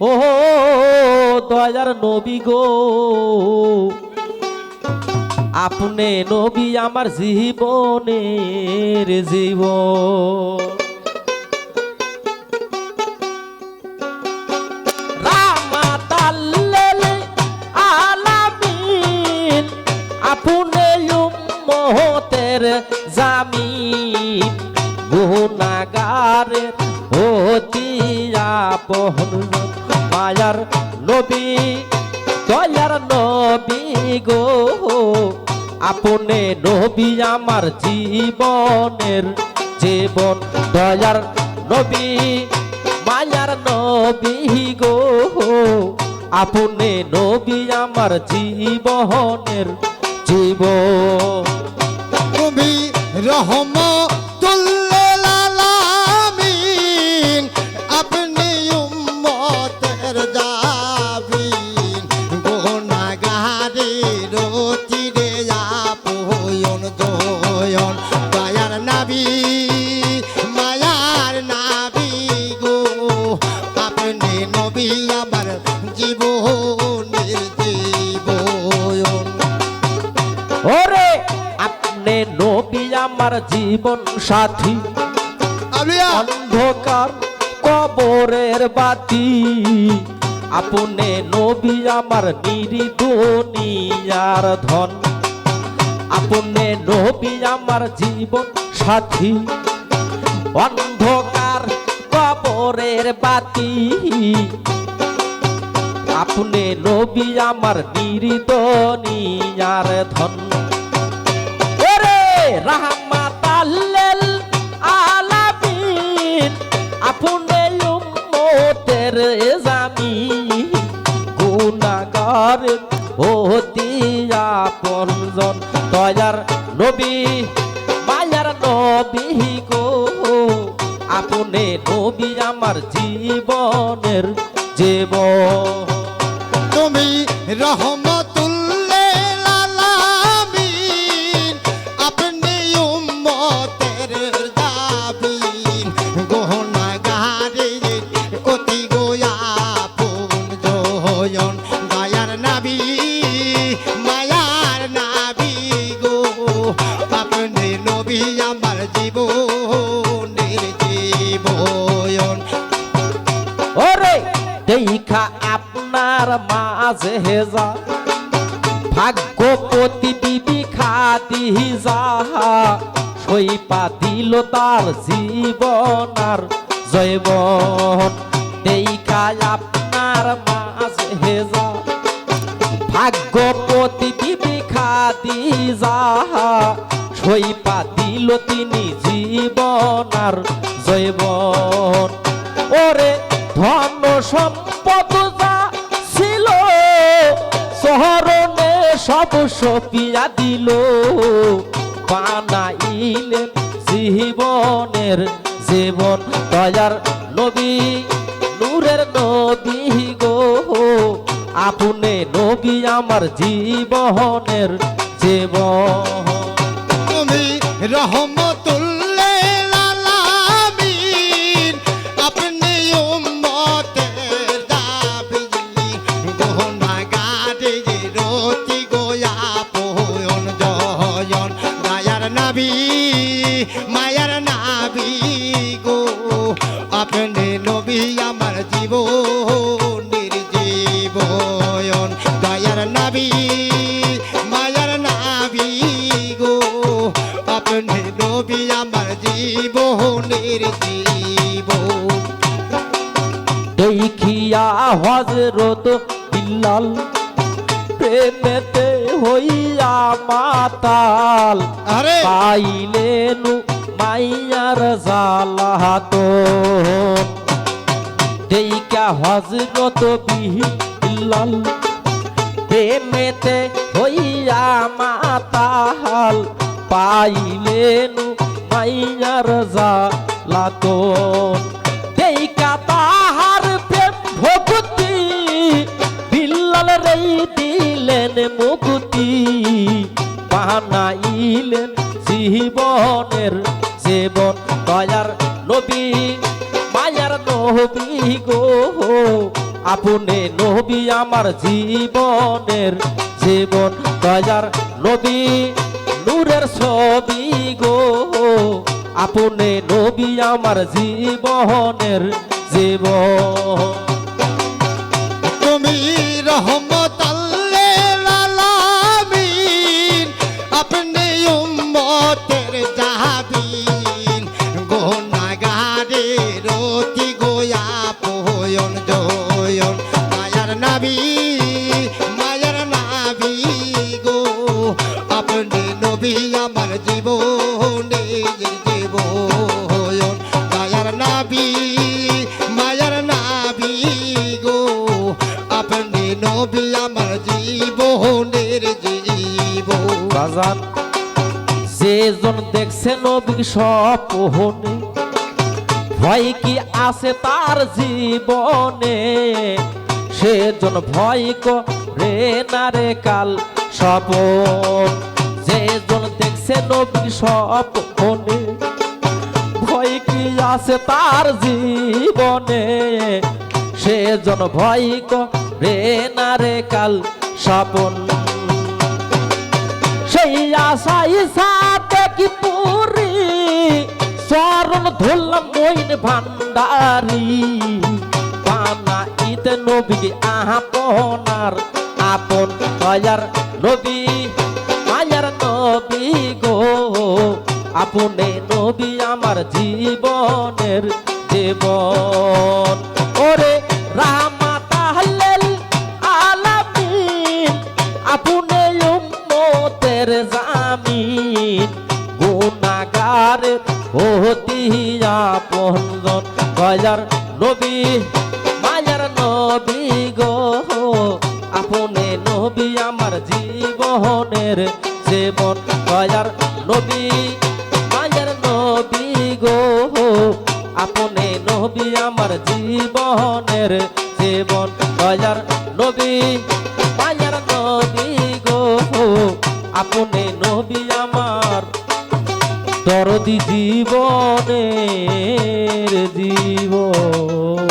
ও দয়ার নবী গো। আপনি নবী আমার জীবনের আলামিন, আপনি উম্মতের জামিন। গুনাগারের অতি আপন মায়ার নবী, দয়ার নবী গো। আপনি নবী আমার জীবনের জীবন, দয়ার নবী, মায়ার নবী গো। আপনি নবী আমার জীবনের জীবন। তুমি রহমতুল্লিল নাবি মায়ার নাবি গো। আপনি নবী আমার জীবনের জীবন। ওরে আপনি নবী আমার জীবন সাথী। অন্ধকার কবরের বাতি। আপনি নবী আমার নিরিদুনিয়ার ধন। আপনি নবী আমার জীবন সাথী, অন্ধকার কবরের বাতি। আপনি নবী আমার নিরিদনিয়ার ধন। ওরে রাহমাতাল্লিল আলামিন, আপনি উম্মতের জামিন গুনাহগার অতি আপনজন দয়ার নবী। নবী গো, আপনি নবী আমার জীবনের জীবন। তুমি রহমতুল্লিল আলামিন আপনি উম্মতের জাবিন গুনাহগারের অতি মাঝে যা ভাগ্যপতি বিবি খাদি যা সইপা দিল তার জীবন আর জৈবন দেখা আপনার যা ভাগ্যপতি বিবি খাদি যা সইপা দিল তিনি জীবন আর জৈবন ওরে ধন সম্পদ সব সপিয়া দিল। বানাইলেন জীবনের জীবন দয়ার নবী, নূরের নদী গো। আপনি নবী আমার জীবনের জীবন। তুমি রহমতুল্লিল জীবন দয়ার নাবি মায়ার নাবি গো। আপনি নবী আমার জীবন দেখিয়া হজরত বিল্লাল প্রেমেতে হইয়া মাতাল। আরে! পাইলেনু মাইয়ার জালাত দেইকা হজরত বিল্লাল, প্রেমেতে হইয়া মাতাল পাইলেনু মাইয়ার জালাত দেইকা তাহার প্রেম ভক্তি বিল্লাল রেই দিলেন মুক্তি, বানাইলেন জীবনের জীবন, দয়ার নবী। নবী গো, আপনি নবী আমার জীবনের জীবন দয়ার নবী, নূরের ছবি গো, আপনি নবী আমার জীবনের জীবন। তুমি আলামিন, আপনি উম্মতের বাজান যেজন দেখছে নবীর স্বপনে, ভয় কি আছে তার জীবনে? সেজন ভয় করে না রে কাল স্বপন। দেখছে নবীর স্বপনে। ভয় কি আছে তার জীবনে? সেজন ভয় করে না রে কাল স্বপন। সেই আশাই সাথে কি পুরি? চরণ ধরলাম মইন ভান্ডারি পানা ইতে নবী আপনার আপন দয়ার নবী। মায়ার নবী গো। আপনে নবী আমার জীবনের জীবন। ওরে রামা তাহলেল আলামিন, আপনি উম্মতের জামিন। গুনাগার হতি আপনজন দয়ার নবী, মায়ার নবী গো। আপনি নবী আমার জীবনের জীবন দয়ার নবী, মায়ার নবী গো। আপনি নবী আমার জীবনের জীবন দয়ার নবী, মায়ার নবী গো। আপনি নবী আমার দরদি জীবনের জীবন